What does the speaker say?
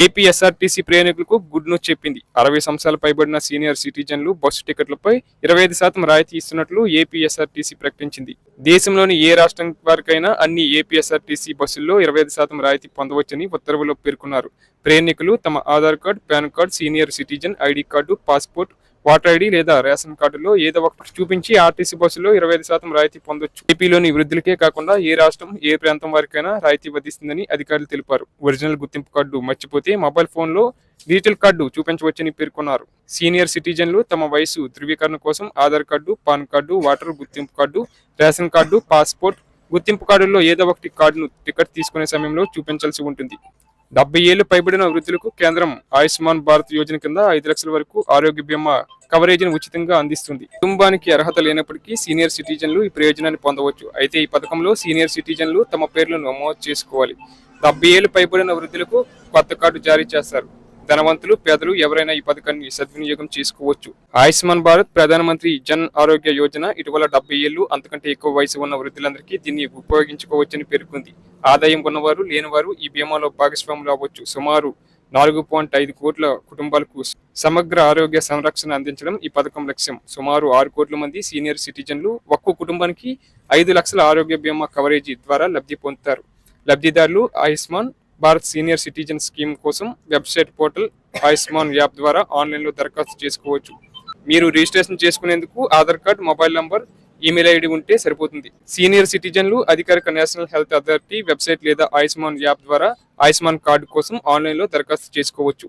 APSRTC ప్రయాణికులకు good news చెప్పింది. అరవై సంవత్సరాలు పైబడిన సీనియర్ సిటిజన్లు బస్సు టికెట్లపై ఇరవై ఐదు శాతం రాయితీ ఇస్తున్నట్లు ఏపీఎస్ఆర్టీసీ ప్రకటించింది. దేశంలోని ఏ రాష్ట్రం వారికైనా అన్ని ఏపీఎస్ఆర్టీసీ బస్సుల్లో ఇరవై ఐదు శాతం రాయితీ పొందవచ్చని ఉత్తర్వులో పేర్కొన్నారు. ప్రయాణికులు తమ Aadhaar card PAN card senior citizen ID card passport voter ID లేదా రేషన్ కార్డులో ఏదో ఒకటి చూపించి ఆర్టీసీ బస్సులో ఇరవై ఐదు శాతం రాయితీ పొందొచ్చు. ఏపీలోని వృద్ధులకే కాకుండా ఏ రాష్ట్రం ఏ ప్రాంతం వారికైనా రాయితీ వధిస్తుందని అధికారులు తెలిపారు. ఒరిజినల్ గుర్తింపు కార్డు మర్చిపోతే మొబైల్ ఫోన్లో డిజిటల్ కార్డు చూపించవచ్చని పేర్కొన్నారు. సీనియర్ సిటిజన్లు తమ వయసు ధృవీకరణ కోసం Aadhaar card PAN card voter గుర్తింపు కార్డు రేషన్ కార్డు పాస్పోర్ట్ గుర్తింపు కార్డుల్లో ఏదో ఒకటి కార్డును టికెట్ తీసుకునే సమయంలో చూపించాల్సి ఉంటుంది. డెబ్బై ఏళ్ళు పైబడిన వృద్ధులకు కేంద్రం ఆయుష్మాన్ భారత్ యోజన కింద ఐదు లక్షల వరకు ఆరోగ్య బీమా కవరేజీని ఉచితంగా అందిస్తుంది. కుటుంబానికి అర్హత లేనప్పటికీ సీనియర్ సిటిజన్లు ఈ ప్రయోజనాన్ని పొందవచ్చు. అయితే ఈ పథకంలో సీనియర్ సిటిజన్లు తమ పేర్లను నమోదు చేసుకోవాలి. డెబ్బై ఏళ్ళు పైబడిన వృద్ధులకు కొత్త కార్డు జారీ చేస్తారు. ధనవంతులు పేదలు ఎవరైనా ఈ పథకాన్ని సద్వినియోగం చేసుకోవచ్చు. ఆయుష్మాన్ భారత్ ప్రధానమంత్రి జన్ ఆరోగ్య యోజన ఇటీవల డెబ్బై ఏళ్ళు అంతకంటే ఎక్కువ వయసు ఉన్న వృద్ధులందరికీ దీన్ని ఉపయోగించుకోవచ్చని పేర్కొంది. ఆదాయం ఉన్నవారు లేనివారు ఈ బీమాలో భాగస్వాములు అవ్వచ్చు. సుమారు నాలుగు పాయింట్ ఐదు కోట్ల కుటుంబాలకు సమగ్ర ఆరోగ్య సంరక్షణ అందించడం ఈ పథకం లక్ష్యం. సుమారు ఆరు కోట్ల మంది సీనియర్ సిటిజన్లు ఒక్కో కుటుంబానికి ఐదు లక్షల ఆరోగ్య బీమా కవరేజీ ద్వారా లబ్ధి పొందుతారు. లబ్ధిదారులు Ayushman Bharat senior citizen scheme కోసం వెబ్సైట్ పోర్టల్ ఆయుష్మాన్ యాప్ ద్వారా ఆన్లైన్లో దరఖాస్తు చేసుకోవచ్చు. మీరు రిజిస్ట్రేషన్ చేసుకునేందుకు Aadhaar card mobile number email ID ఉంటే సరిపోతుంది. సీనియర్ సిటిజన్లు అధికారిక నేషనల్ హెల్త్ అథారిటీ వెబ్సైట్ లేదా ఆయుష్మాన్ యాప్ ద్వారా ఆయుష్మాన్ కార్డు కోసం ఆన్లైన్లో దరఖాస్తు చేసుకోవచ్చు.